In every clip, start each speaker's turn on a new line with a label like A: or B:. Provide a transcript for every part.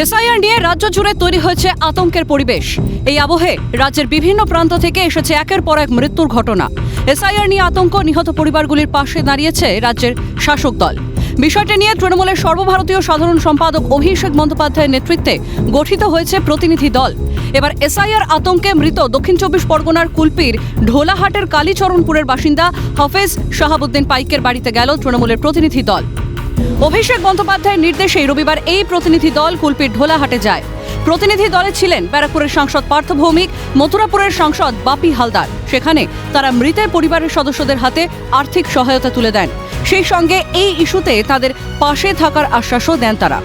A: SIR নিয়ে রাজ্য জুড়ে তৈরি হয়েছে আতঙ্কের পরিবেশ। এই আবহে রাজ্যের বিভিন্ন প্রান্ত থেকে এসেছে একের পর এক মৃত্যুর ঘটনা। এসআইআর নিয়ে আতঙ্ক, নিহত পরিবারগুলির পাশে দাঁড়িয়েছে রাজ্যের শাসক দল। বিষয়টি নিয়ে তৃণমূলের সর্বভারতীয় সাধারণ সম্পাদক অভিষেক বন্দ্যোপাধ্যায়ের নেতৃত্বে গঠিত হয়েছে প্রতিনিধি দল। এবার এসআইআর আতঙ্কে মৃত দক্ষিণ চব্বিশ পরগনার কুলপির ঢোলাহাটের কালীচরণপুরের বাসিন্দা হাফেজ শাহাবুদ্দিন পাইকের বাড়িতে গেল তৃণমূলের প্রতিনিধি দল। অভিষেক বন্দ্যোপাধ্যায়ের নির্দেশে রবিবার এই প্রতিনিধি দল কুলপির ঢোলাহাটে যায়। প্রতিনিধি দলে ছিলেন ব্যারাকপুরের সাংসদ পার্থ ভৌমিক, মথুরাপুরের সাংসদ বাপি হালদার। সেখানে তারা মৃতের পরিবারের সদস্যদের হাতে আর্থিক সহায়তা তুলে দেন। সেই সঙ্গে এই ইস্যুতে তাদের পাশে থাকার আশ্বাসও দেন তারা।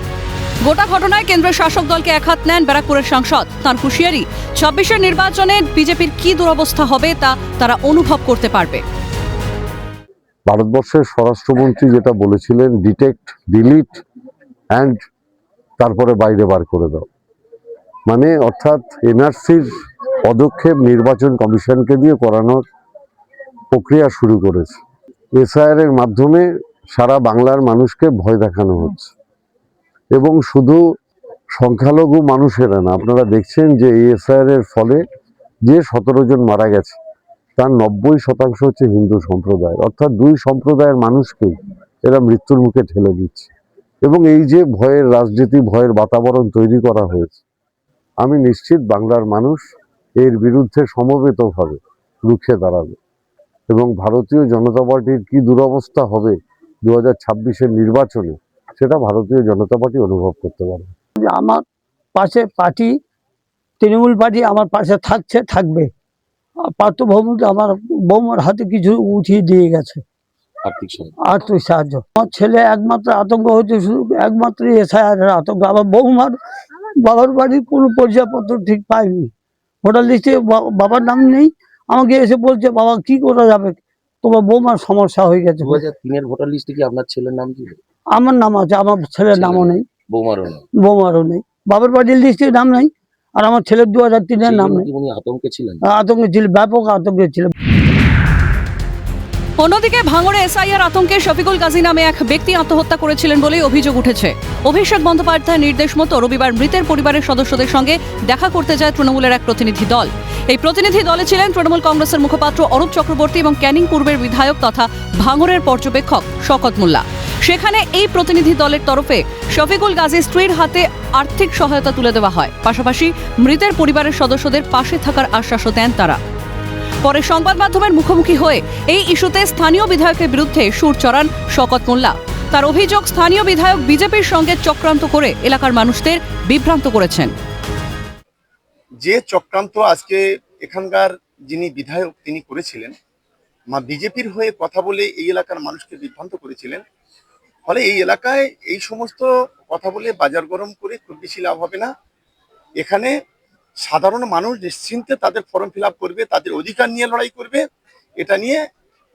A: গোটা ঘটনায় কেন্দ্রের শাসক দলকে একহাত নেন ব্যারাকপুরের সাংসদ। তার হুঁশিয়ারি, ছাব্বিশের নির্বাচনে বিজেপির কি দুরবস্থা হবে তা তারা অনুভব করতে পারবে।
B: ভারতবর্ষের স্বরাষ্ট্রমন্ত্রী যেটা বলেছিলেন ডিটেক্ট ডিলিট অ্যান্ড তারপরে বাইরে বার করে দাও। মানে অর্থাৎ এনআরসির পদক্ষেপ নির্বাচন কমিশনকে দিয়ে করানোর প্রক্রিয়া শুরু করেছে। এসআইআর এর মাধ্যমে সারা বাংলার মানুষকে ভয় দেখানো হচ্ছে। এবং শুধু সংখ্যালঘু মানুষেরা না, আপনারা দেখছেন যে এসআইআর এর ফলে যে সতেরো জন মারা গেছে তার নব্বই শতাংশ হচ্ছে হিন্দু সম্প্রদায় অর্থাৎ দুই সম্প্রদায়ের মানুষকেই এরা মৃত্যুর মুখে ঠেলে দিচ্ছে। এবং এই যে ভয়ের রাজনীতি, ভয়ের বাতাবরণ তৈরি করা হয়েছে, আমি নিশ্চিত বাংলার মানুষ এর বিরুদ্ধে সমবেতভাবে রুখে দাঁড়াবে। এবং ভারতীয় জনতা পার্টির কি দুরবস্থা হবে দু হাজার ছাব্বিশের নির্বাচনে, সেটা ভারতীয় জনতা পার্টি অনুভব করতে পারবে
C: আমার পাশে পার্টি, তৃণমূল পার্টি আমার পাশে থাকছে, থাকবে। পার্থ ভৌমিক আমার বৌমার হাতে কিছু উঠিয়ে দিয়ে গেছে।
D: আর্থিক
C: সাহায্য। আমার ছেলে একমাত্র আতঙ্ক হচ্ছে শুধু একমাত্র এসআইআর আতঙ্ক। আমার বৌমার বাবার বাড়ির কোনো পরিচয়পত্র ঠিক পাইনি। ভোটার লিস্টে বাবার নাম নেই। আমাকে এসে বলছে বাবা কি করা যাবে? তোমার বৌমার সমস্যা হয়ে গেছে।
D: দু হাজার তিনের ভোটার লিস্টে কি আপনার ছেলের নাম কি?
C: আমার নাম আছে আমার ছেলের নামও নেই।
D: বৌমারও নেই
C: বৌমারও নেই। বাবার বাড়ির লিস্টে নাম নেই। আর আমার ছেলের দু হাজার তিনের নাম নেই।
D: আতঙ্কে ছিলেন?
C: আতঙ্কে ছিল ব্যাপক আতঙ্কে ছিল।
A: অন্যদিকে ভাঙড়ে এসআইআর আতঙ্কে শফিকুল গাজী নামে এক ব্যক্তি আত্মহত্যা করেছিলেন বলেই অভিযোগ উঠেছে। অভিষেক বন্দ্যোপাধ্যায়ের নির্দেশ মতো রবিবার মৃতের পরিবারের সদস্যদের সঙ্গে দেখা করতে যায় তৃণমূলের এক প্রতিনিধি দল। এই প্রতিনিধি দলে ছিলেন তৃণমূল কংগ্রেসের মুখপাত্র অরূপ চক্রবর্তী এবং ক্যানিং পূর্বের বিধায়ক তথা ভাঙড়ের পর্যবেক্ষক শকত মোল্লা। সেখানে এই প্রতিনিধি দলের তরফে শফিকুল গাজী স্ত্রীর হাতে আর্থিক সহায়তা তুলে দেওয়া হয়। পাশাপাশি মৃতের পরিবারের সদস্যদের পাশে থাকার আশ্বাসও দেন তারা। পরে সংবাদ মাধ্যমের মুখোমুখি হয়ে এই ইস্যুতে স্থানীয় বিধায়কের বিরুদ্ধে সুর চড়ান শকত মোল্লা। তার অভিযোগ, স্থানীয় বিধায়ক বিজেপির সঙ্গে চক্রান্ত করে এলাকার মানুষদের বিভ্রান্ত করেছেন।
E: যে চক্রান্ত আজকে এখানকার যিনি বিধায়ক তিনি করেছিলেন, মা বিজেপির হয়ে কথা বলে এই এলাকার মানুষকে বিভ্রান্ত করেছিলেন ফলে এই এলাকায় এই সমস্ত কথা বলে বাজার গরম করে খুব বেশি লাভ হবে না। এখানে সাধারণ মানুষ নিশ্চিন্তে তাদের ফর্ম ফিল করবে, তাদের অধিকার নিয়ে লড়াই করবে। এটা নিয়ে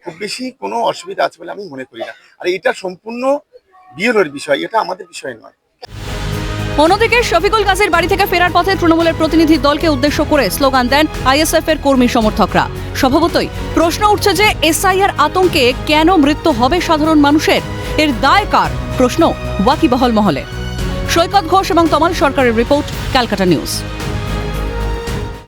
E: খুব বেশি কোনো অসুবিধা আছে বলে আমি মনে করি না। আর এটা সম্পূর্ণ বিএলওর বিষয়, এটা আমাদের বিষয় নয়।
A: অন্যদিকে শফিকুল গাজীর বাড়ি থেকে ফেরার পথে তৃণমূলের প্রতিনিধি দলকে উদ্দেশ্য করে স্লোগান দেন আইএসএফ এর কর্মী সমর্থকরা। স্বভাবতই প্রশ্ন উঠছে যে এসআইআর আতঙ্কে কেন মৃত্যু হবে সাধারণ মানুষের? এর দায় কার? প্রশ্ন ওয়াকিবহল মহলে। সৈকত ঘোষ এবং তমাল সরকারের রিপোর্ট, ক্যালকাটা নিউজ।